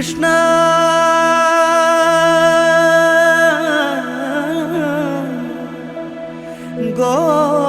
കൃഷ്ണ ഗോവിന്ദ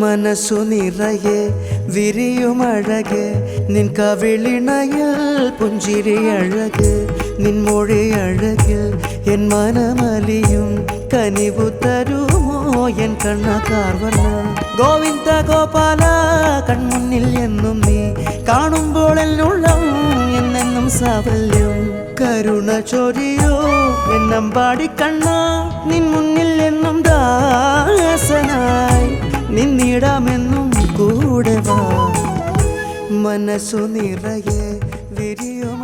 മനസ്സു നിറയെ വിരിയുമഴക്. നിൻ കവിളിണയൽ പുഞ്ചിരി അഴക്. നിൻ മൊഴി അഴകിൽ എൻ മനമലിയും കനിവു തരുമോ? എൻ കണ്ണ കാർവർണ ഗോവിന്ദ ഗോപാല കൺമുന്നിൽ എന്നും നീ. കാണുമ്പോൾ എന്നുള്ളം എന്നെന്നും സാഫല്യം. കരുണ ചൊരിയോ? എന്നും പാടിക്കണ്ണ നിൻ മുന്നിൽ എന്നും ദാസനായി നിന്നിടാമെന്നും കൂടെ വാ. മനസ്സു നിറയെ വിരിയുമഴ